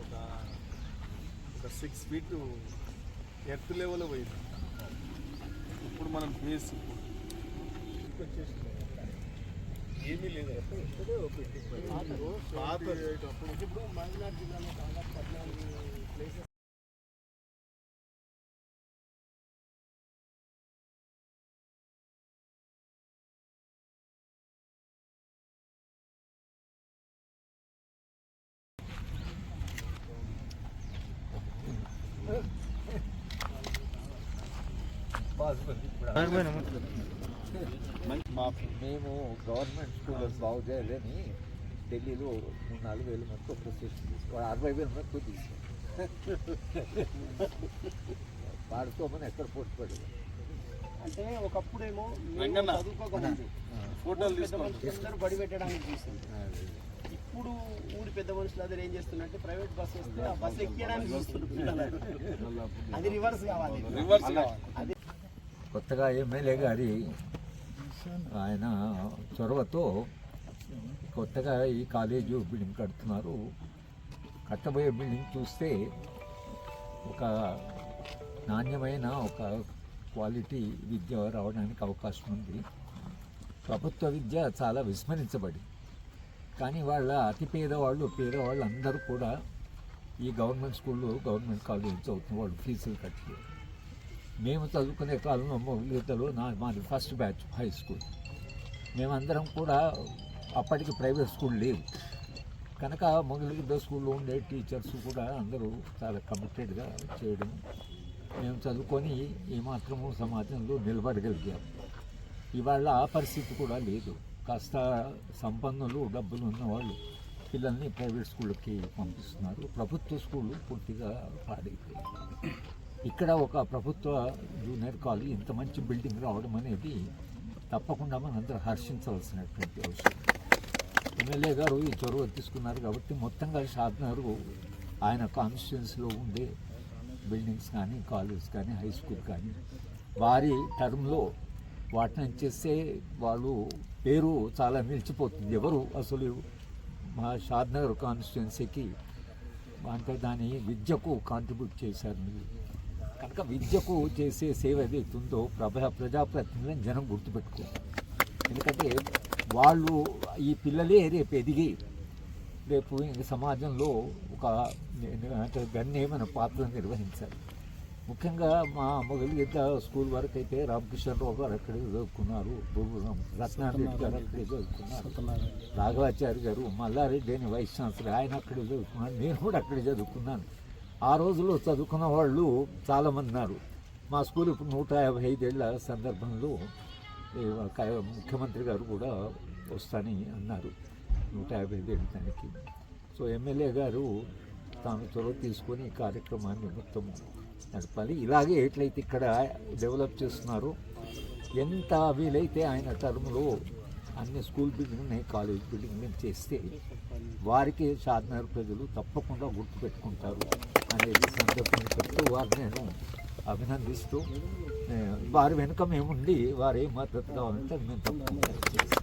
ఒక ఒక six feet earth level పోయింది. ఇప్పుడు మనం బేస్ ఏమీ లేదు. అప్పుడు పాత ఇప్పుడు మహబూబ్నగర్ జిల్లాలో దాదాపు పద్నాలుగు ప్లేసెస్ మేము గవర్నమెంట్ స్కూల్ బాగు చేయాలని ఢిల్లీలో మూడు నాలుగు వేల మంది అప్రిసియేషన్ తీసుకోవాలి అరవై వేల మంది తీసాం వాడితో మనం ఎక్కడ పోటీ అంటే ఒకప్పుడేమో. చదువుకోకముందు ఫోటోలు అందరూ బడి పెట్టడానికి చూస్తుంది ఇప్పుడు ఊరి పెద్ద మనుషులు అందరూ ఏం చేస్తున్నారంటే ప్రైవేట్ బస్ వస్తే ఆ బస్ ఎక్కడానికి చూస్తున్నారు. అది రివర్స్ కావాలి. రివర్స్ అది కొత్తగా ఎమ్మెల్యే గారి ఆయన చొరవతో కొత్తగా ఈ కాలేజీ బిల్డింగ్ కడుతున్నారు. కట్టబోయే బిల్డింగ్ చూస్తే ఒక నాణ్యమైన ఒక క్వాలిటీ విద్య రావడానికి అవకాశం ఉంది. ప్రభుత్వ విద్య చాలా విస్మరించబడి కానీ వాళ్ళ అతి పేదవాళ్ళు పేదవాళ్ళు అందరూ కూడా ఈ గవర్నమెంట్ స్కూల్లో గవర్నమెంట్ కాలేజ్ చదువుతున్న వాళ్ళు ఫీజులు కట్టలేదు మేము చదువుకునే కాలంలో మొగలిగీతలో నా మాది ఫస్ట్ బ్యాచ్ హై స్కూల్ మేమందరం కూడా అప్పటికి ప్రైవేట్ స్కూల్ లేదు కనుక మొగలిగిద్ద స్కూల్లో ఉండే టీచర్స్ కూడా అందరూ చాలా కమిటెడ్గా చేయడం మేము చదువుకొని ఏమాత్రము సమాజంలో నిలబడగలిగాం. ఇవాళ ఆ పరిస్థితి కూడా లేదు. కాస్త సంపన్నులు డబ్బులు ఉన్నవాళ్ళు పిల్లల్ని ప్రైవేట్ స్కూళ్ళకి పంపిస్తున్నారు. ప్రభుత్వ స్కూళ్ళు పూర్తిగా పాడైపోయాయి ఇక్కడ ఒక ప్రభుత్వ జూనియర్ కాలేజ్ ఇంత మంచి బిల్డింగ్ రావడం అనేది తప్పకుండా మనందరూ హర్షించవలసినటువంటి అవసరం. ఎమ్మెల్యే గారు ఈ చొరవ తీసుకున్నారు కాబట్టి మొత్తంగా షాద్నగర్ ఆయన కాన్స్టిట్యున్సీలో ఉండే బిల్డింగ్స్ కానీ కాలేజ్ కానీ హై స్కూల్ కానీ వారి టర్మ్లో వాటిని చేస్తే వాళ్ళు పేరు చాలా నిలిచిపోతుంది. ఎవరు అసలు మా షాద్నగర్ కాన్స్టిట్యున్సీకి అంటే దాని విద్యకు కాంట్రిబ్యూట్ చేశారు మీరు? కనుక విద్యకు చేసే సేవ ఏదైతే ఉందో ప్రభా ప్రజాప్రతినిధులను జనం గుర్తుపెట్టుకో ఎందుకంటే వాళ్ళు ఈ పిల్లలే రేపు ఎదిగి రేపు సమాజంలో ఒక అంటే గణనీయమైన పాత్ర నిర్వహించాలి. ముఖ్యంగా మా మొగలిగిద్ద స్కూల్ వరకు అయితే రామకృష్ణరావు గారు అక్కడే చదువుకున్నారు రత్నారెడ్డి గారు అక్కడే చదువుకున్నారు రాఘవాచారి గారు మల్లారెడ్డి అని వైస్ ఛాన్సలర్ ఆయన అక్కడే చదువుకున్నాను నేను కూడా అక్కడే చదువుకున్నాను. ఆ రోజుల్లో చదువుకున్న వాళ్ళు చాలామంది ఉన్నారు. మా స్కూల్ ఇప్పుడు నూట యాభై ఐదేళ్ళ సందర్భంలో ముఖ్యమంత్రి గారు కూడా వస్తాని అన్నారు. నూట యాభై ఐదేళ్ళ దానికి సో ఎమ్మెల్యే గారు తాను చొరవ తీసుకొని ఈ కార్యక్రమాన్ని మొత్తం నడపాలి. ఇలాగే ఎట్లయితే ఇక్కడ డెవలప్ చేస్తున్నారో ఎంత వీలైతే ఆయన టర్మ్లో అన్ని స్కూల్ బిల్డింగ్ని కాలేజ్ బిల్డింగ్ని చేస్తే వారికి షాద్నగర్ ప్రజలు తప్పకుండా గుర్తుపెట్టుకుంటారు అనేది సందర్భంగా చెప్తూ వారిని నేను అభినందిస్తూ వారి వెనుక మేముండి వారు ఏ మద్దతు కావాలంటే మేము తప్పకుండా చేస్తాం.